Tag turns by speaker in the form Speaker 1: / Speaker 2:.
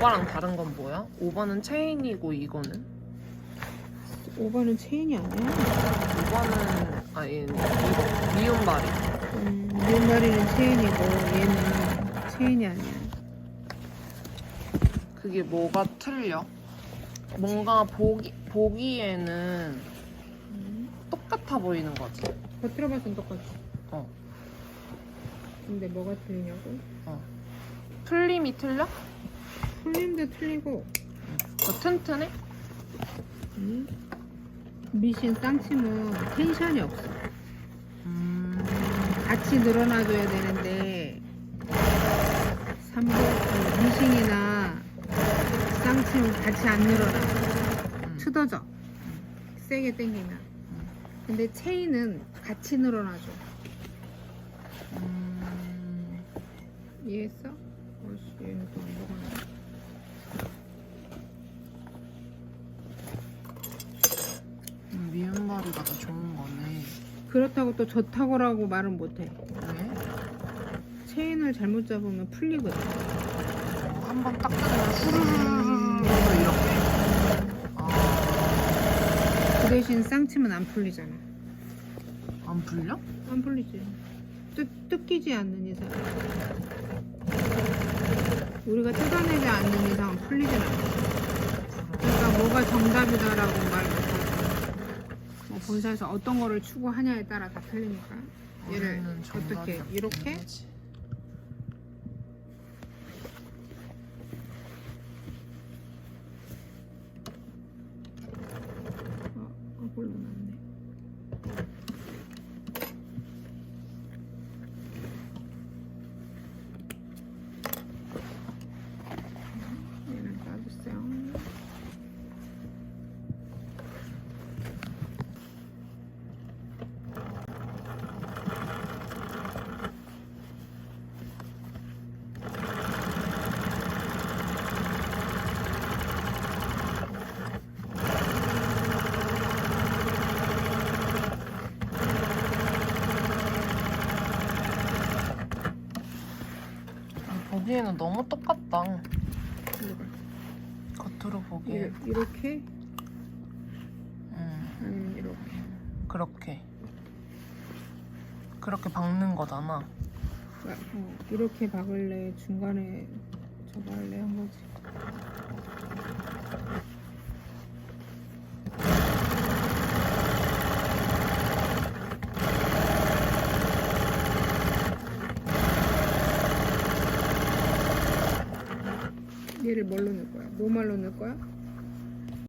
Speaker 1: 오바랑 다른 건 뭐야? 오바는 체인이고 이거는?
Speaker 2: 오바는 체인이 아니야.
Speaker 1: 오바는 이거 미운발이.
Speaker 2: 음, 맨발이는 체인이고 얘는 체인이 아니야.
Speaker 1: 그게 뭐가 틀려? 뭔가 보기 보기에는
Speaker 2: 음.
Speaker 1: 똑같아 보이는 거지.
Speaker 2: 겉으로 봐선 똑같지.
Speaker 1: 어.
Speaker 2: 근데 뭐가 틀리냐고?
Speaker 1: 풀림이 틀려?
Speaker 2: 풀림도 틀리고
Speaker 1: 더 튼튼해?
Speaker 2: 음. 미신 쌍침은 텐션이 없어.
Speaker 1: 음.
Speaker 2: 같이 늘어나줘야 되는데 삼보 그 미싱이나 쌍침은 같이 안 늘어나.
Speaker 1: 음.
Speaker 2: 틀어져. 세게 당기면. 근데 체인은 같이 늘어나줘.
Speaker 1: 음.
Speaker 2: 이해했어? 어씨 얘는 또안 먹었네.
Speaker 1: 음, 미운발이가 더 좋은 거네.
Speaker 2: 그렇다고 또 좋다고라고 말은 못해.
Speaker 1: 왜?
Speaker 2: 체인을 잘못 잡으면 풀리거든.
Speaker 1: 어, 한번 딱 뜯으면 후루루루루 이렇게. 아,
Speaker 2: 그 대신 쌍침은 안 풀리잖아.
Speaker 1: 안 풀려?
Speaker 2: 안 풀리지. 뜯, 뜯기지 않는 이상. 우리가 뜯어내지 않는 이상 풀리진 않아. 그러니까 뭐가 정답이다라고 말 못하고. 뭐 본사에서 어떤 거를 추구하냐에 따라 다 틀리니까. 얘를 어떻게 이렇게
Speaker 1: 거지.
Speaker 2: 어, 어, 골로 났네. 얘는 따주세요.
Speaker 1: 보기에는 너무 똑같다. 겉으로 보기에.
Speaker 2: 이- 이렇게
Speaker 1: 음,
Speaker 2: 아니면 이렇게.
Speaker 1: 그렇게. 그렇게 박는 거잖아.
Speaker 2: 아, 어, 이렇게 박을래 중간에 저거 할래 한 거지. 얘를 뭘로 넣을 거야? 노말로 넣을 거야?